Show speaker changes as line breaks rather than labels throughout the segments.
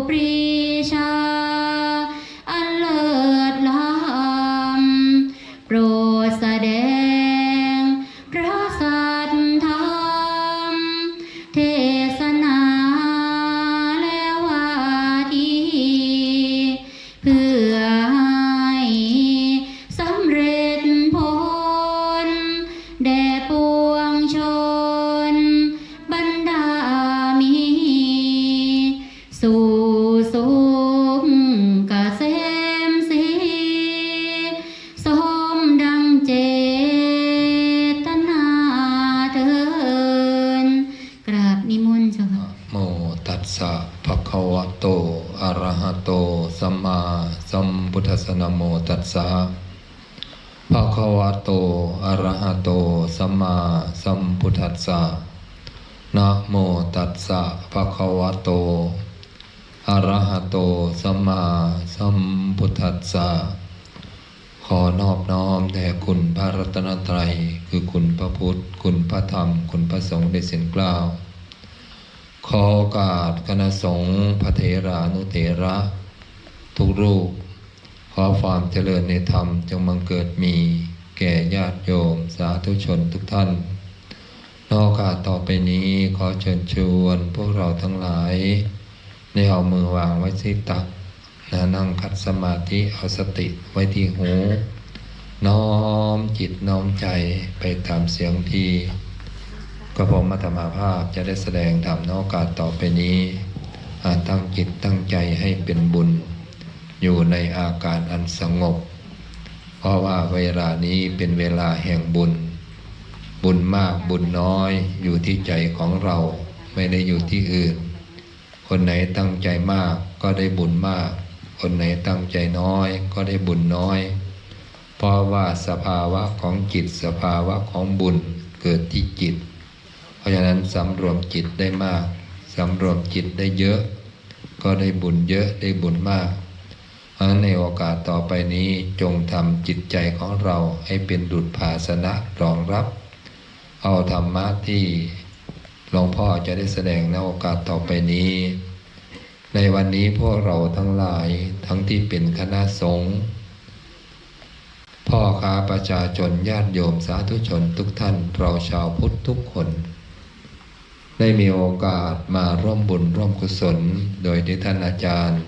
প্রেম สนะโมตัสสะภะคะวะโต อะระหะโต สัมมาสัมพุทธัสสะนะโมตัสสะภะคะวะโต อะระหะโต สัมมาสัมพุทธัสสะขอนอบน้อมแด่คุณพระรัตนตรัย คือคุณพระพุทธ คุณพระธรรม คุณพระสงฆ์ได้เสียงกล่าว ขอโอกาสคณะสงฆ์พระเถรานุเถระ ทุกรูป ขอความเจริญในธรรมจงบังเกิดมี แก่ญาติโยม สาธุชนทุกท่าน นอกโอกาสต่อไปนี้ขอเชิญชวนพวกเราทั้งหลายในเอามือวางไว้ที่ตักนะนั่งคัดสมาธิเอาสติไว้ที่หู น้อมจิตน้อมใจไปตามเสียงที่ก็ผมมัธมาภาพจะได้แสดงธรรมนอกาสต่อไปนี้อาตั้งจิตตั้งใจให้เป็นบุญ อยู่ในอาการอันสงบ เพราะว่าเวลานี้เป็นเวลาแห่งบุญ บุญมากบุญน้อยอยู่ที่ใจของเราไม่ได้อยู่ที่อื่น คนไหนตั้งใจมากก็ได้บุญมาก คนไหนตั้งใจน้อยก็ได้บุญน้อย เพราะว่าสภาวะของจิตสภาวะของบุญเกิดที่จิต เพราะฉะนั้นสำรวมจิตได้มากสำรวมจิตได้เยอะ ก็ได้บุญเยอะได้บุญมาก นั้นในโอกาสต่อไปนี้จงทำจิตใจของเราให้เป็นดุจภาสนะรองรับ เอาธรรมะที่หลวงพ่อจะได้แสดงในโอกาสต่อไปนี้ ในวันนี้พวกเราทั้งหลายทั้งที่เป็นคณะสงฆ์พ่อค้าประชาชนญาติโยมสาธุชนทุกท่านเราชาวพุทธทุกคน ได้มีโอกาสมาร่วมบุญร่วมกุศล โดยที่ท่านอาจารย์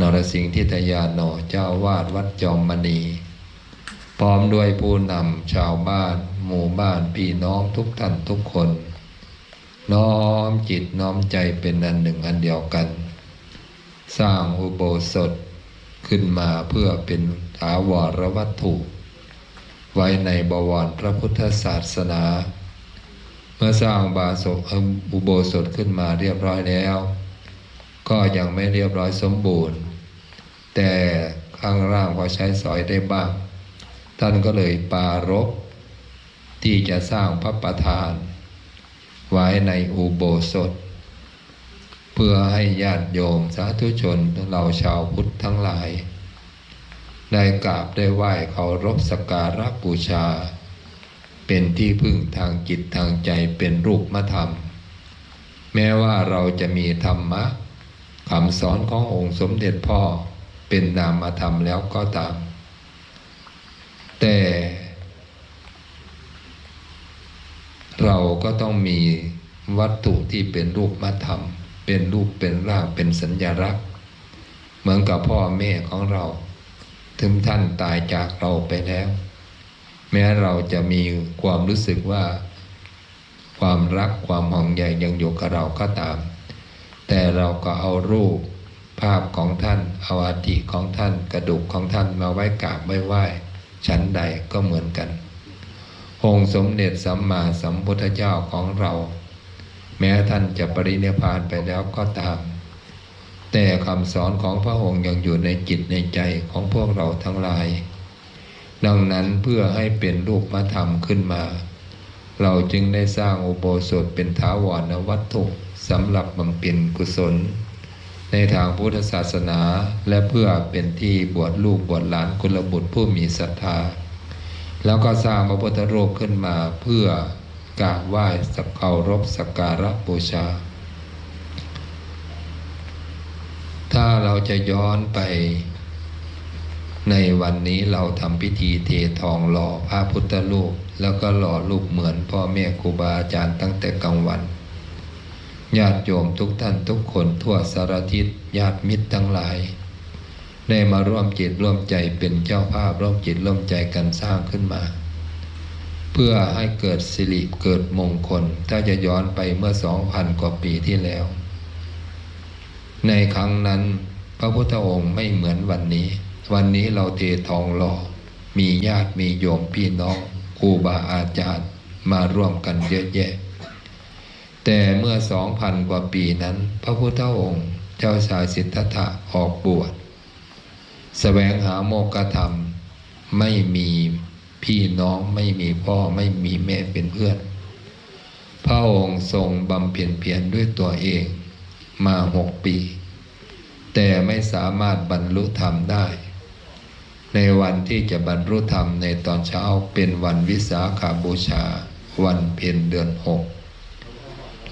นรสิงห์ทิตยาโนเจ้าวาดวัดจอมมณี พร้อมด้วยผู้นำชาวบ้าน หมู่บ้านพี่น้องทุกท่านทุกคน น้อมจิตน้อมใจเป็นอันหนึ่งอันเดียวกัน สร้างอุโบสถขึ้นมาเพื่อเป็นถาวรวัตถุ ไว้ในบวรพระพุทธศาสนา เมื่อสร้างบาสกอุโบสถขึ้นมาเรียบร้อยแล้ว ก็ยังไม่เรียบร้อยสมบูรณ์ แต่ข้างล่างพอใช้สอยได้บ้าง ท่านก็เลยปารบที่จะสร้างพระประธาน ไว้ในอุโบสถ เพื่อให้ญาติโยมสาธุชนเราชาวพุทธทั้งหลาย ได้กราบได้ไหว้เคารพสักการะบูชา เป็นที่พึ่งทางจิตทางใจเป็นรูปธรรม แม้ว่าเราจะมีธรรมะคำสอนขององค์สมเด็จพ่อ เป็นนามธรรมแล้วก็ตาม แต่เราก็ต้องมีวัตถุที่เป็นรูปธรรม เป็นรูปเป็นร่างเป็นสัญญลักษณ์เหมือนกับพ่อแม่ของเรา ถึงท่านตายจากเราไปแล้ว แม้เราจะมีความรู้สึกว่า ความรักความห่วงใยยังอยู่กับเราก็ตาม แต่เราก็เอารูป ภาพของท่านอาอาธิของท่านกระดูกของท่านมาไว้กราบไว้ไหว้ชั้นใดก็เหมือนกันองค์สมเด็จสัมมาสัมพุทธเจ้าของเรา แม้ท่านจะปรินิพพานไปแล้วก็ตาม แต่คำสอนของพระองค์ยังอยู่ในจิตในใจของพวกเราทั้งหลาย ดังนั้นเพื่อให้เป็นรูปธรรมขึ้นมา เราจึงได้สร้างอุโบสถเป็นท้าวรวัตถุสำหรับบำเพ็ญกุศล ในทางพุทธศาสนา และเพื่อเป็นที่บวชลูกบวชหลานกุลบุตรผู้มีศรัทธา แล้วก็สร้างพระพุทธรูปขึ้นมาเพื่อกราบไหว้สักเคารพสักการะบูชา ถ้าเราจะย้อนไป ในวันนี้เราทำพิธีเททองหล่อพระพุทธรูปแล้วก็หล่อรูปเหมือนพ่อแม่ครูบาอาจารย์ตั้งแต่กลางวัน ญาติโยมทุกท่านทุกคนทั่วสารทิศญาติมิตรทั้งหลาย ได้มาร่วมจิตร่วมใจเป็นเจ้าภาพร่วมจิตร่วมใจกันสร้างขึ้นมา เพื่อให้เกิดสิริเกิดมงคล ถ้าจะย้อนไปเมื่อสองพันกว่าปีที่แล้ว ในครั้งนั้นพระพุทธองค์ไม่เหมือนวันนี้ วันนี้เราเททองหล่อมีญาติมีโยมพี่น้องครูบาอาจารย์มาร่วมกันเยอะแยะ แต่เมื่อสองพันกว่าปีนั้น พระพุทธองค์ เจ้าชายสิทธัตถะออกบวชแสวงหาโมกขธรรม ไม่มีพี่น้องไม่มีพ่อไม่มีแม่เป็นเพื่อน พระองค์ทรงบำเพ็ญเพียรด้วยตัวเองมาหกปี แต่ไม่สามารถบรรลุธรรมได้ ในวันที่จะบรรลุธรรมในตอนเช้าเป็นวันวิสาขาบูชา วันเพ็ญเดือนหก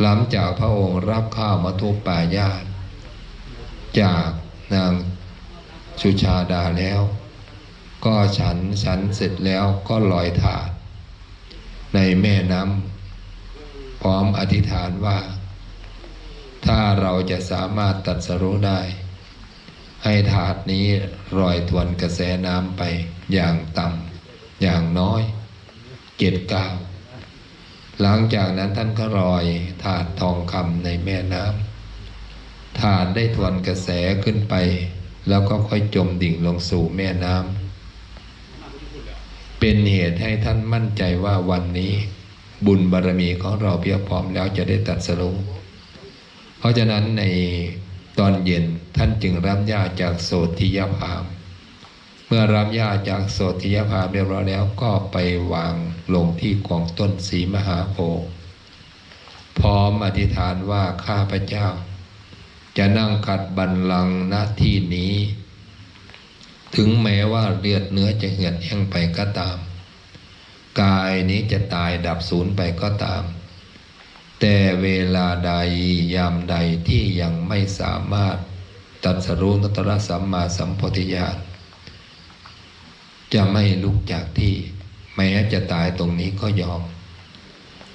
หลังจากพระองค์รับข้าวมัทุปายาตจากนางสุชาดาแล้ว ก็ฉันฉันเสร็จแล้วก็ลอยถาด ในแม่น้ำพร้อมอธิษฐานว่า ถ้าเราจะสามารถตัดสรู้ได้ ให้ถาดนี้ลอยทวนกระแสน้ำไปอย่างต่ำอย่างน้อยเจ็ดก้าว หลังจากนั้นท่านก็ลอยถาดทองคำในแม่น้ำถาดได้ทวนกระแสขึ้นไป แล้วก็ค่อยจมดิ่งลงสู่แม่น้ำเป็นเหตุให้ท่านมั่นใจว่าวันนี้ บุญบารรมีของเราเพียงพร้อมแล้วจะได้ตัดสรุปเพราะฉะนั้นในตอนเย็นท่านจึงรับญาจากโสธิยภาม เมื่อรับญาจากโสธิยภามเรียบร้อยแล้วก็ไปวาง ลงที่กองต้นสีมหาโพธิ์พร้อมอธิษฐานว่าข้าพเจ้า จะนั่งขัดบัลลังณที่นี้ ถึงแม้ว่าเลือดเนื้อจะเหือดแห้งไปก็ตาม กายนี้จะตายดับสูญไปก็ตาม แต่เวลาใดยามใดที่ยังไม่สามารถตัดสรู้นัตรสัมมาสัมโพธิญาณจะไม่ลุกจากที่ แม้จะตายตรงนี้ก็ยอม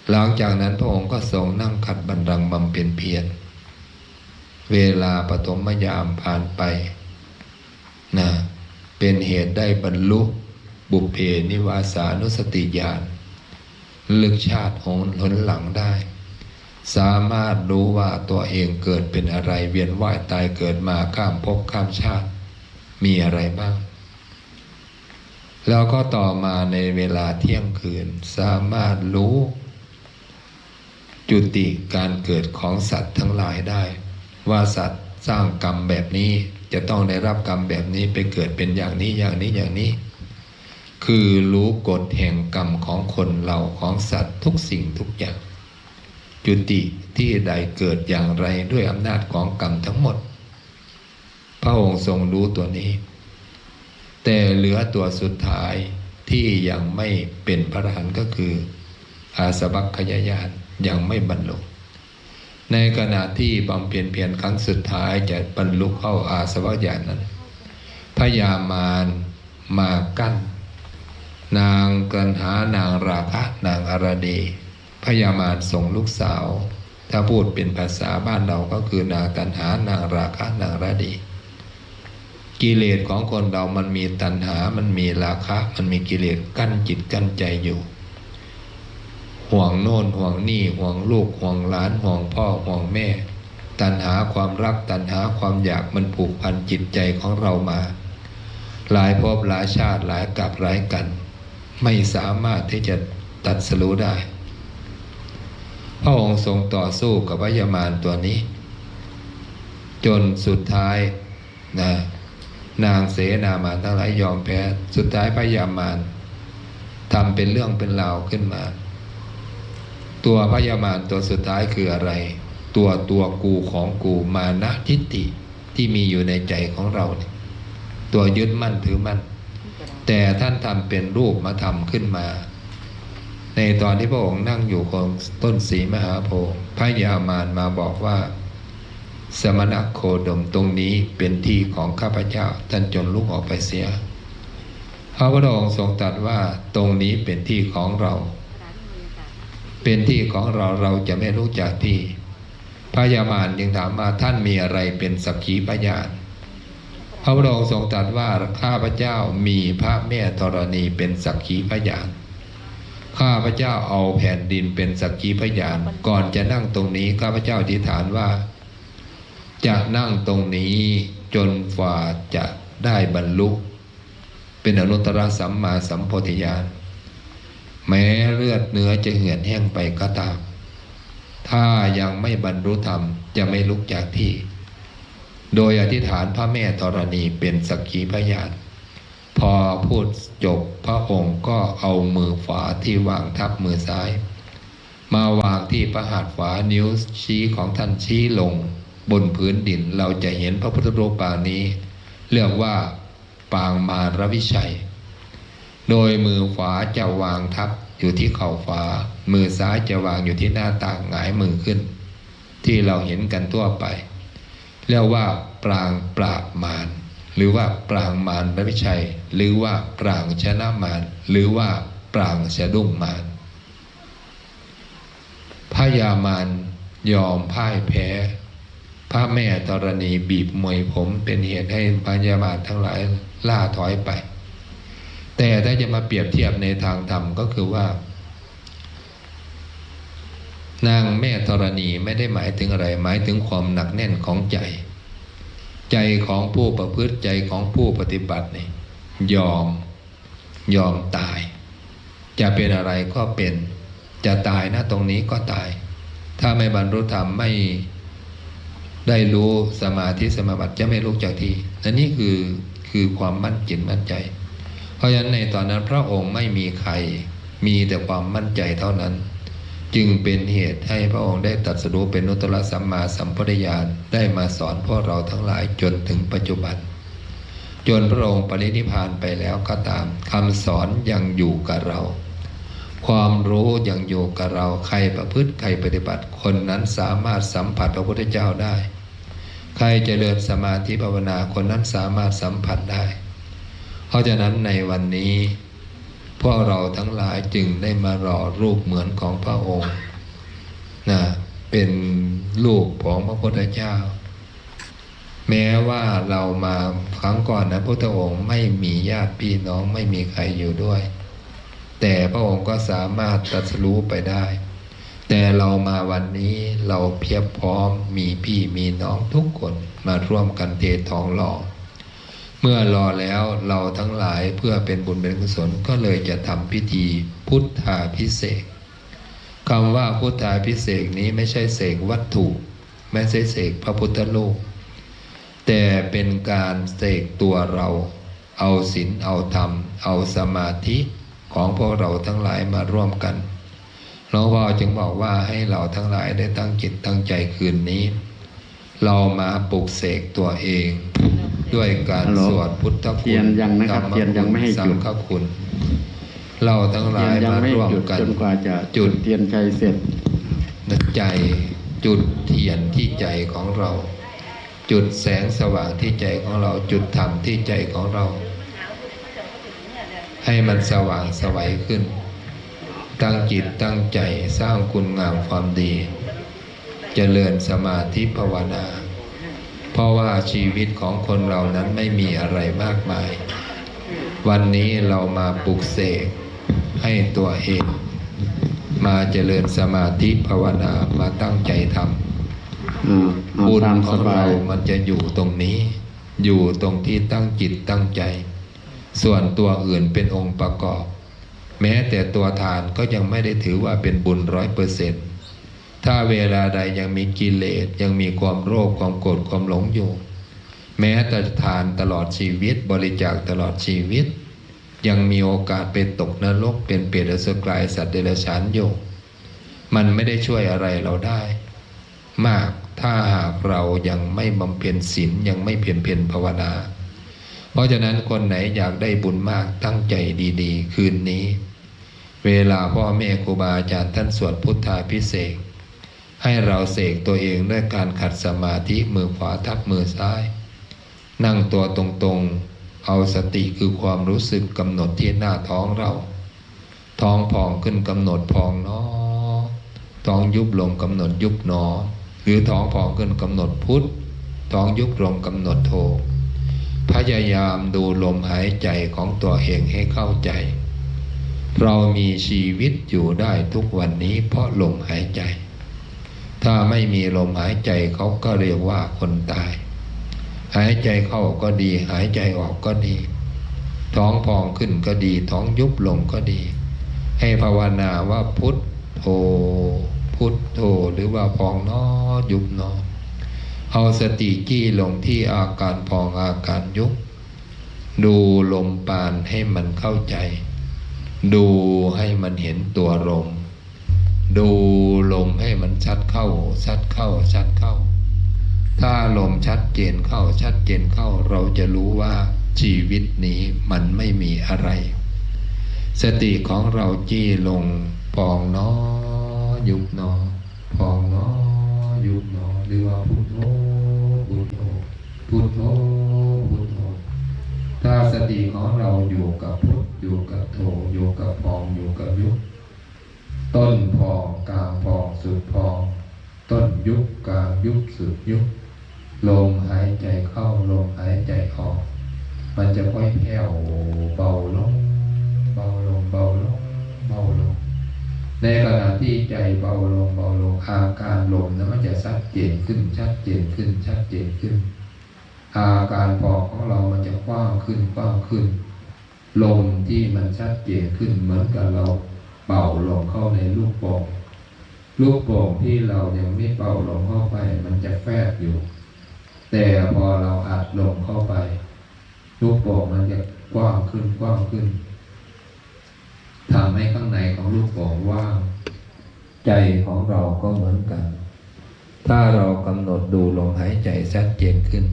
หลังจากนั้นพระองค์ก็ทรงนั่งขัดบันลังบำเพ็ญเพียร เวลาปฐมยามผ่านไปนะเป็นเหตุได้บรรลุบุพเพนิวาสานุสติญาณลึกชาติหนหนหลังได้ สามารถรู้ว่าตัวเองเกิดเป็นอะไรเวียนว่ายตายเกิดมาข้ามภพข้ามชาติ มีอะไรบ้าง แล้วก็ต่อมาในเวลาเที่ยงคืนสามารถรู้จุติการเกิดของสัตว์ทั้งหลายได้ ว่าสัตว์สร้างกรรมแบบนี้จะต้องได้รับกรรมแบบนี้ไปเกิดเป็นอย่างนี้อย่างนี้อย่างนี้ คือรู้กฎแห่งกรรมของคนเราของสัตว์ทุกสิ่งทุกอย่าง จุติที่ใดเกิดอย่างไรด้วยอำนาจของกรรมทั้งหมด พระองค์ทรงรู้ตัวนี้ แต่เหลือตัวสุดท้ายที่ยังไม่เป็นพระอรหันต์ก็คือ อาสวัคยายานยังไม่บรรลุในขณะที่บำเพ็ญเพียรครั้งสุดท้ายจะบรรลุเข้าอาสวัคยานนั้นพยามารมากั้น นางกันหานางราคะนางอารดีพยามารส่งลูกสาว ถ้าพูดเป็นภาษาบ้านเราก็คือนางตันหานางราคะนางราดี กิเลสของคนเรามันมีตัณหา มันมีราคะ มันมีกิเลสกั้นจิตกั้นใจอยู่ ห่วงโน่นห่วงนี่ห่วงลูกห่วงหลานห่วงพ่อห่วงแม่ ตัณหาความรักตัณหาความอยากมันผูกพันจิตใจของเรามา หลายภพหลายชาติหลายกับหลายกัน ไม่สามารถที่จะตัดสรู้ได้ พระองค์ทรงต่อสู้กับพยามารตัวนี้ จนสุดท้ายนะ นางเสนามานทั้งหลายยอมแพ้ สุดท้ายพยามารทำเป็นเรื่องเป็นราวขึ้นมา ตัวพยามารตัวสุดท้ายคืออะไร ตัวตัวกูของกูมานะทิฏฐิที่มีอยู่ในใจของเราเนี่ยตัวยึดมั่นถือมั่น แต่ท่านทำเป็นรูปมาทำขึ้นมา ในตอนที่พระองค์นั่งอยู่ของต้นสีมหาโพธิ์พระยามารมาบอกว่า สมณโคดมตรงนี้เป็นที่ของข้าพเจ้าท่านจนลุกออกไปเสีย พระพุทธองค์ทรงตรัสว่าตรงนี้เป็นที่ของเรา เป็นที่ของเราเราจะไม่รู้จักที่ พระยามารจึงถามว่าท่านมีอะไรเป็นสักขีพยานพระพุทธองค์ทรงตรัสว่าข้าพเจ้ามีพระแม่ธรณีเป็นสักขีพยานข้าพเจ้าเอาแผ่นดินเป็นสักขีพยาน ก่อนจะนั่งตรงนี้ข้าพเจ้าอธิษฐานว่า จะนั่งตรงนี้จนกว่าจะได้บรรลุ เป็นอนุตตรสัมมาสัมโพธิญาณแม้เลือดเนื้อจะเหือดแห้งไปก็ตาม ถ้ายังไม่บรรลุธรรมจะไม่ลุกจากที่ โดยอธิษฐานพระแม่ธรณีเป็นสักขีพยานพอพูดจบพระองค์ก็เอามือขวาที่วางทับมือซ้าย มาวางที่พระหัตถ์ขวานิ้วชี้ของท่านชี้ลง บนพื้นดินเราจะเห็นพระพุทธรูปปางนี้ เรียกว่าปางมารวิชัย โดยมือขวาจะวางทับอยู่ที่เข่าขวา มือซ้ายจะวางอยู่ที่หน้าต่างหงายมือขึ้น ที่เราเห็นกันทั่วไป เรียกว่าปรางปราบมารหรือว่าปรางมารวิชัย หรือว่าปรางชนะมารหรือว่าปรางสะดุ้งมารพญามารยอมพ่ายแพ้ พระแม่ธรณีบีบมวยผมเป็นเหตุให้พญามารทั้งหลายล่าถอยไป แต่ถ้าจะมาเปรียบเทียบในทางธรรมก็คือว่า นางแม่ธรณีไม่ได้หมายถึงอะไร หมายถึงความหนักแน่นของใจ ใจของผู้ประพฤติใจของผู้ปฏิบัตินี่ยอมยอมตาย จะเป็นอะไรก็เป็น จะตายนะตรงนี้ก็ตาย ถ้าไม่บรรลุธรรมไม่ ได้รู้สมาธิสมาบัติจะไม่ลุกจากที่นั่นนี่คือคือความมั่นจิตมั่นใจ เพราะฉะนั้นในตอนนั้นพระองค์ไม่มีใครมีแต่ความมั่นใจเท่านั้น จึงเป็นเหตุให้พระองค์ได้ตัดสรู้เป็นนุตตรสัมมาสัมพุทธญาณได้มาสอนพวกเราทั้งหลายจนถึงปัจจุบัน จนพระองค์ปรินิพพานไปแล้วก็ตามคำสอนยังอยู่กับเรา ความรู้ยังอยู่กับเราใครประพฤติใครปฏิบัติคนนั้นสามารถสัมผัสพระพุทธเจ้าได้ ใครเจริญสมาธิภาวนาคนนั้นสามารถสัมผัสได้ เพราะฉะนั้นในวันนี้พวกเราทั้งหลายจึงได้มารอรูปเหมือนของพระองค์นะเป็นรูปของพระพุทธเจ้า แม้ว่าเรามาครั้งก่อนนะพระพุทธองค์ไม่มีญาติพี่น้องไม่มีใครอยู่ด้วย แต่พระองค์ก็สามารถตรัสรู้ไปได้ แต่เรามาวันนี้เราเพียบพร้อมมีพี่มีน้องทุกคนมาร่วมกันเททองหล่อเมื่อรอแล้วเราทั้งหลายเพื่อเป็นบุญเป็นกุศลก็เลยจะทำพิธีพุทธาพิเศษคำว่าพุทธาพิเศษนี้ไม่ใช่เสกวัตถุ ไม่ใช่เสกพระพุทธรูปแต่เป็นการเสกตัวเรา เอาศีลเอาธรรม เอาสมาธิ ของพวกเราทั้งหลายมาร่วมกันหลวงพ่อจึงบอกว่าให้เราทั้งหลายได้ตั้งจิตตั้งใจคืนนี้ เรามาปลุกเสกตัวเอง ด้วยการ
ฮัลโหล
สวดพุทธ
เที
คุ
ย
ณ
นยังนะครับ
ธรรม
เทียนยังไม่ให้
สั
จุ
ง
ด
ฆคุณ เราทั้งหลาย
เทียนยัง
มา
ไม่
ร่วม
หยุด
กัน
จนกว่าจะ
จุด
เทียนชัยเสร็จ
ใจจุดเทียนที่ใจของเรา จุดแสงสว่างที่ใจของเราจุดธรรมที่ใจของเรา ให้มันสว่างสวัยขึ้น ตั้งจิตตั้งใจสร้างคุณงามความดีเจริญสมาธิภาวนา เพราะว่าชีวิตของคนเรานั้นไม่มีอะไรมากมาย วันนี้เรามาปลุกเสกให้ตัวเองมาเจริญสมาธิภาวนามาตั้งใจทำ
อ่าเอา
บุญ
ตาม
ข
ส
อง
บา
เรา
ย
มันจะอยู่ตรงนี้ อยู่ตรงที่ตั้งจิตตั้งใจ ส่วนตัวอื่นเป็นองค์ประกอบ แม้แต่ตัวทานก็ยังไม่ได้ถือว่าเป็นบุญร้อยเปอร์เซ็นต์ถ้าเวลาใดยังมีกิเลสยังมีความโลภความโกรธความหลงอยู่ แม้แต่ทานตลอดชีวิตบริจาคตลอดชีวิต ยังมีโอกาสไปตกนรกเป็นเปรตอสุรกายสัตว์เดรัจฉานอยู่มันไม่ได้ช่วยอะไรเราได้ มากถ้าหากเรายังไม่บำเพ็ญศีลยังไม่เพียรเพียรภาวนา เพราะฉะนั้นคนไหนอยากได้บุญมากตั้งใจดีๆ คืนนี้ เวลาพ่อแม่ครูบาอาจารย์ท่านสวดพุทธาพิเศษให้เราเสกตัวเองด้วยการขัดสมาธิมือขวาทับมือซ้าย นั่งตัวตรงๆ เอาสติคือความรู้สึกกำหนดที่หน้าท้องเรา ท้องพองขึ้นกำหนดพองเนาะท้องยุบลงกำหนดยุบหนอ หรือท้องพองขึ้นกำหนดพุทธท้องยุบลงกำหนดโท พยายามดูลมหายใจของตัวเองให้เข้าใจ เรามีชีวิตอยู่ได้ทุกวันนี้เพราะลมหายใจ ถ้าไม่มีลมหายใจเขาก็เรียกว่าคนตาย หายใจเข้าก็ดี หายใจออกก็ดี ท้องพองขึ้นก็ดี ท้องยุบลงก็ดี ให้ภาวนาว่าพุทธโธพุพุทโธหรือว่าพองนอยุบนอ เอาสติจี้ลงที่อาการพองอาการยุบดูลมปานให้มันเข้าใจ ดูให้มันเห็นตัวลม ดูลมให้มันชัดเข้า ชัดเข้า ชัดเข้า ถ้าลมชัดเจนเข้า ชัดเจนเข้า เราจะรู้ว่าชีวิตนี้มันไม่มีอะไร สติของเราจี้ลงพองนอยุบนอพองนอยุบนอหรือว่าพุทโธ พุทโธพุทโธถ้าสติของเราอยู่กับพุทอยู่กับโธอยู่กับพองอยู่กับยุบต้นพองกลางพองสุดพอง ต้นยุบกลางยุบสุดยุบลมหายใจเข้าลมหายใจออก มันจะค่อยแผ่วเบาลงเบาลงเบาลงเบาลง ในขณะที่ใจเบาลงเบาลงอาการลมนั้นมันจะชัดเจนขึ้นชัดเจนขึ้นชัดเจนขึ้น อาการพองของเรามันจะกว้างขึ้นกว้างขึ้น ลมที่มันชัดเจนขึ้นเหมือนกับเราเป่าลมเข้าในลูกโป่งลูกโป่งที่เรายังไม่เป่าลมเข้าไป มันจะแฟบอยู่ แต่พอเราอัดลมเข้าไป ลูกโป่งมันจะกว้างขึ้นกว้างขึ้นทำให้ข้างในของลูกโป่งว่าง ใจของเราก็เหมือนกัน ถ้าเรากำหนดดูลมหายใจชัดเจนขึ้น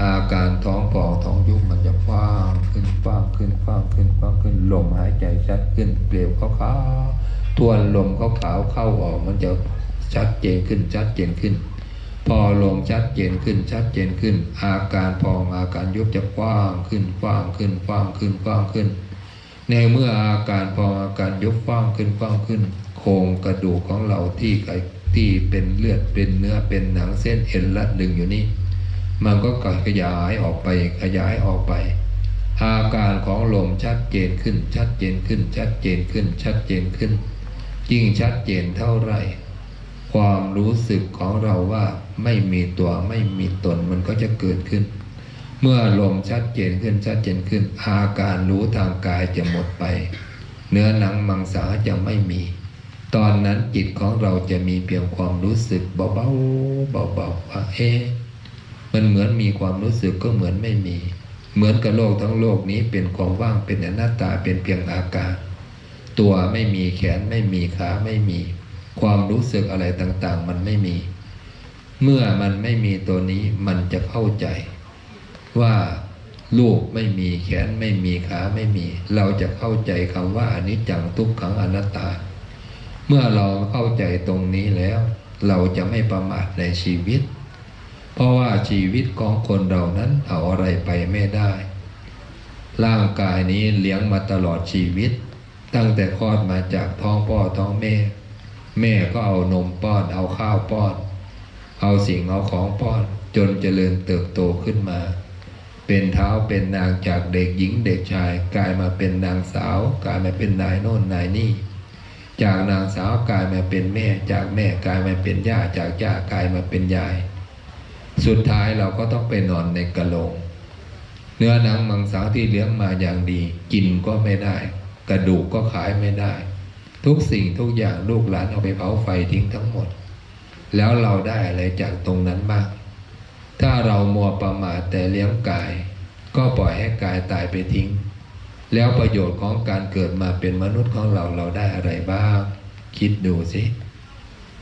อาการท้องป่องท้องยุบมันจะกว้างขึ้นกว้างขึ้นกว้างขึ้นกว้างขึ้นลมหายใจชัดขึ้นเปลี่ยวขาวๆทวนลมขาวๆเข้าออกมันจะชัดเจนขึ้นชัดเจนขึ้น พอลมชัดเจนขึ้นชัดเจนขึ้น อาการพองอาการยุบจะกว้างขึ้นกว้างขึ้นกว้างขึ้นกว้างขึ้น ในเมื่ออาการพองอาการยุบกว้างขึ้นกว้างขึ้น โครงกระดูกของเราที่ไกที่เป็นเลือดเป็นเนื้อเป็นหนังเส้นเอ็นรัดดึงอยู่นี่ มันก็ขยายออกไปขยายออกไป อาการของลมชัดเจนขึ้น ชัดเจนขึ้น ชัดเจนขึ้น ชัดเจนขึ้น ยิ่งชัดเจนเท่าไหร่ ความรู้สึกของเราว่าไม่มีตัวไม่มีตนมันก็จะเกิดขึ้น เมื่อลมชัดเจนขึ้นชัดเจนขึ้น อาการรู้ทางกายจะหมดไป เนื้อหนังมังสาจะไม่มี ตอนนั้นจิตของเราจะมีเพียงความรู้สึกเบาๆเบาๆว่าเอ๊ะ มันเหมือนมีความรู้สึกก็เหมือนไม่มี เหมือนกับโลกทั้งโลกนี้เป็นของว่างเป็นอนัตตาเป็นเพียงอาการตัวไม่มีแขนไม่มีขาไม่มี ความรู้สึกอะไรต่างๆ มันไม่มี เมื่อมันไม่มีตัวนี้มันจะเข้าใจ ว่าลูกไม่มีแขนไม่มีขาไม่มี เราจะเข้าใจคำว่าอนิจจังทุกขังอนัตตา เมื่อเราเข้าใจตรงนี้แล้ว เราจะไม่ประมาทในชีวิต เพราะว่าชีวิตของคนเรานั้นเอาอะไรไปไม่ได้ ร่างกายนี้เลี้ยงมาตลอดชีวิต ตั้งแต่คลอดมาจากท้องพ่อท้องแม่ แม่ก็เอานมป้อนเอาข้าวป้อน เอาสิ่งเอาของป้อน จนเจริญเติบโตขึ้นมา เป็นเท้าเป็นนางจากเด็กหญิงเด็กชาย กลายมาเป็นนางสาว กลายมาเป็นนายโน่นนายนี่จากนางสาวกลายมาเป็นแม่ จากแม่กลายมาเป็นย่าจากย่ากลายมาเป็นยาย สุดท้ายเราก็ต้องไปนอนในกะโหลก เนื้อหนังมังสาที่เลี้ยงมาอย่างดี กินก็ไม่ได้ กระดูกก็ขายไม่ได้ ทุกสิ่งทุกอย่างลูกหลานเอาไปเผาไฟทิ้งทั้งหมด แล้วเราได้อะไรจากตรงนั้นบ้างถ้าเรามัวประมาทแต่เลี้ยงกาย ก็ปล่อยให้กายตายไปทิ้ง แล้วประโยชน์ของการเกิดมาเป็นมนุษย์ของเราเราได้อะไรบ้าง คิดดูสิ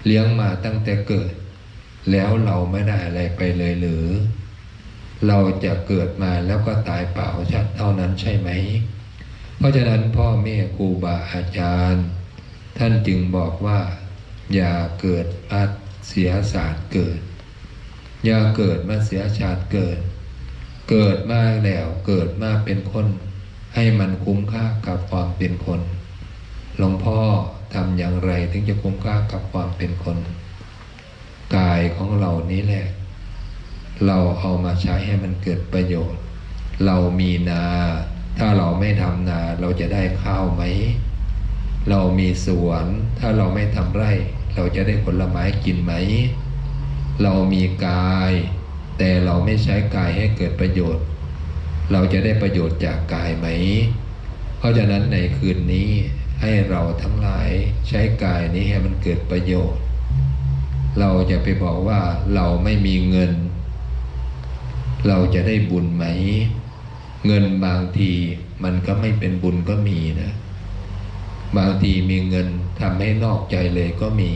เลี้ยงมาตั้งแต่เกิด แล้วเราไม่ได้อะไรไปเลยหรือ เราจะเกิดมาแล้วก็ตายเปล่าชัดเท่านั้นใช่ไหม เพราะฉะนั้นพ่อแม่ครูบาอาจารย์ ท่านจึงบอกว่า อย่าเกิดมาเสียศาสตร์เกิด อย่าเกิดมาเสียชาติเกิด เกิดมาแล้วเกิดมาเป็นคน ให้มันคุ้มค่ากับความเป็นคนหลวงพ่อทำอย่างไรถึงจะคุ้มค่ากับความเป็นคน ของเรานี้แหละ เราเอามาใช้ให้มันเกิดประโยชน์ เรามีนา ถ้าเราไม่ทำนา เราจะได้ข้าวไหม เรามีสวน ถ้าเราไม่ทำไร่ เราจะได้ผลไม้กินไหม เรามีกาย แต่เราไม่ใช้กายให้เกิดประโยชน์ เราจะได้ประโยชน์จากกายไหม เพราะฉะนั้นในคืนนี้ให้เราทั้งหลายใช้กายนี้ให้มันเกิดประโยชน์ เราจะไปบอกว่าเราไม่มีเงิน เราจะได้บุญไหม เงินบางทีมันก็ไม่เป็นบุญก็มีนะ บางทีมีเงินทำให้นอกใจเลยก็มี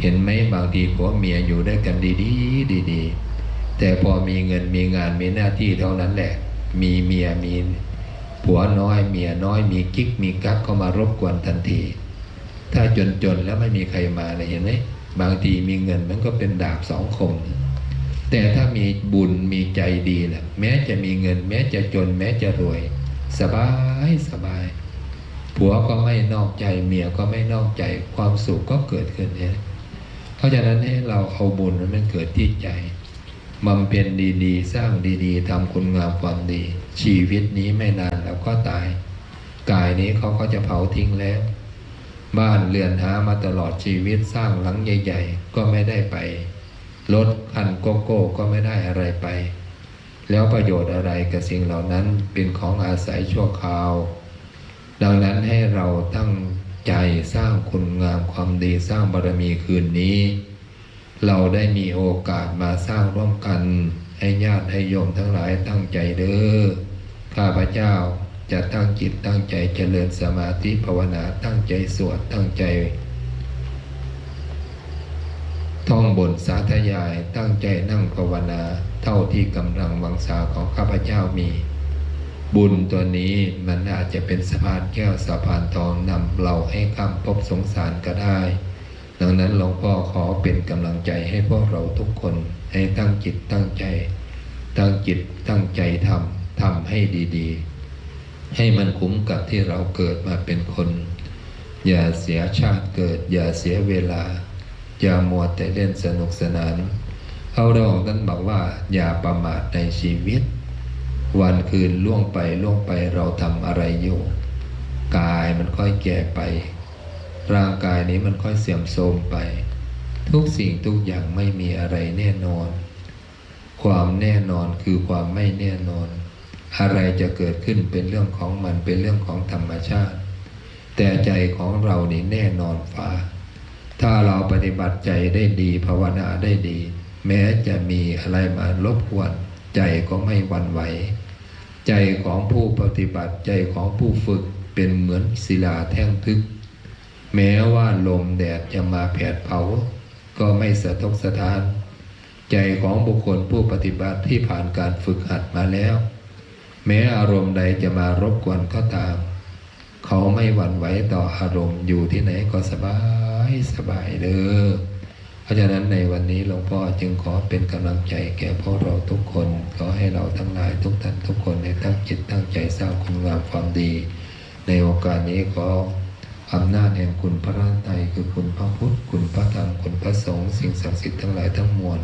เห็นไหมบางทีผัวเมียอยู่ด้วยกันดีๆดีๆแต่พอมีเงินมีงานมีหน้าที่เท่านั้นแหละ มีเมียมีผัวน้อยเมียน้อยมีกิ๊กมีกั๊กเข้ามารบกวนทันที ถ้าจนๆแล้วไม่มีใครมาเลยเห็นไหม บางทีมีเงินมันก็เป็นดาบสองคม แต่ถ้ามีบุญมีใจดีแหละแม้จะมีเงิน แม้จะจน แม้จะรวย สบายสบายผัวก็ไม่นอกใจเมียก็ไม่นอกใจความสุขก็เกิดขึ้นเนี่ยเพราะฉะนั้นให้เราเอาบุญมันเกิดที่ใจบำเพ็ญดีๆ สร้างดีๆทำคุณงามความดี ชีวิตนี้ไม่นานแล้วก็ตาย กายนี้เขาก็จะเผาทิ้งแล้ว บ้านเรือนหามาตลอดชีวิตสร้างหลังใหญ่ ๆ ก็ไม่ได้ไป รถคันโกโก้ก็ไม่ได้อะไรไป แล้วประโยชน์อะไรกับสิ่งเหล่านั้นเป็นของอาศัยชั่วคราว ดังนั้นให้เราตั้งใจสร้างคุณงามความดีสร้างบารมีคืนนี้ เราได้มีโอกาสมาสร้างร่วมกัน ให้ญาติให้โยมทั้งหลายตั้งใจเด้อข้าพเจ้า จะตั้งจิตตั้งใจเจริญสมาธิภาวนาตั้งใจสวดตั้งใจ ท่องบนสาธยายตั้งใจนั่งภาวนา เท่าที่กำลังวังสาของข้าพเจ้ามี บุญตัวนี้มันอาจจะเป็นสะพานแก้วสะพานทองนำเราให้ข้ามภพสงสารก็ได้ ดังนั้นหลวงพ่อขอเป็นกำลังใจให้พวกเราทุกคนให้ตั้งจิตตั้งใจ ตั้งจิตตั้งใจทำทำให้ดี ๆ ให้มันคุ้มกับที่เราเกิดมาเป็นคน อย่าเสียชาติเกิด อย่าเสียเวลา อย่ามัวแต่เล่นสนุกสนานเอาเราของท่านบอกว่า อย่าประมาทในชีวิต วันคืนล่วงไปล่วงไปเราทำอะไรอยู่ กายมันค่อยแก่ไป ร่างกายนี้มันค่อยเสื่อมโทรมไป ทุกสิ่งทุกอย่างไม่มีอะไรแน่นอน ความแน่นอนคือความไม่แน่นอน อะไรจะเกิดขึ้นเป็นเรื่องของมันเป็นเรื่องของธรรมชาติ แต่ใจของเรานี่แน่นอนฟ้า ถ้าเราปฏิบัติใจได้ดีภาวนาได้ดี แม้จะมีอะไรมารบกวนใจก็ไม่หวั่นไหว ใจของผู้ปฏิบัติใจของผู้ฝึกเป็นเหมือนศิลาแท่งทึก แม้ว่าลมแดดจะมาแผดเผา ก็ไม่สะทกสะท้าน ใจของบุคคลผู้ปฏิบัติที่ผ่านการฝึกหัดมาแล้ว แม้อารมณ์ใดจะมารบกวนก็ตาม เขาไม่หวั่นไหวต่ออารมณ์อยู่ที่ไหนก็สบายสบายเด้อเพราะฉะนั้นในวันนี้หลวงพ่อจึงขอเป็นกำลังใจแก่พวกเราทุกคน ขอให้เราทั้งหลายทุกท่านทุกคนในตั้งจิตตั้งใจสร้างคุณงามความดี ในโอกาสนี้ขออำนาจแห่งคุณพระรัตนตรัยคือคุณพระพุทธ คุณพระธรรมคุณพระสงฆ์สิ่งศักดิ์สิทธิ์ทั้งหลายทั้งมวล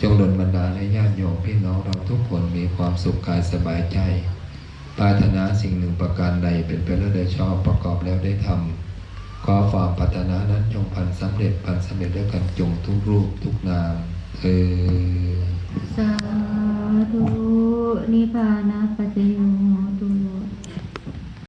จงดลบันดาลให้ญาติโยมพี่น้องเราทุกคนมีความสุขกายสบายใจปรารถนาสิ่งหนึ่งประการใดเป็นไปแล้วได้ชอบประกอบแล้วได้ทำขอความปรารถนานั้นจงพันสำเร็จพันสำเร็จด้วยกันจงทุกรูปทุกนามเออ
สาธุนิพพานาปัจจโยตุ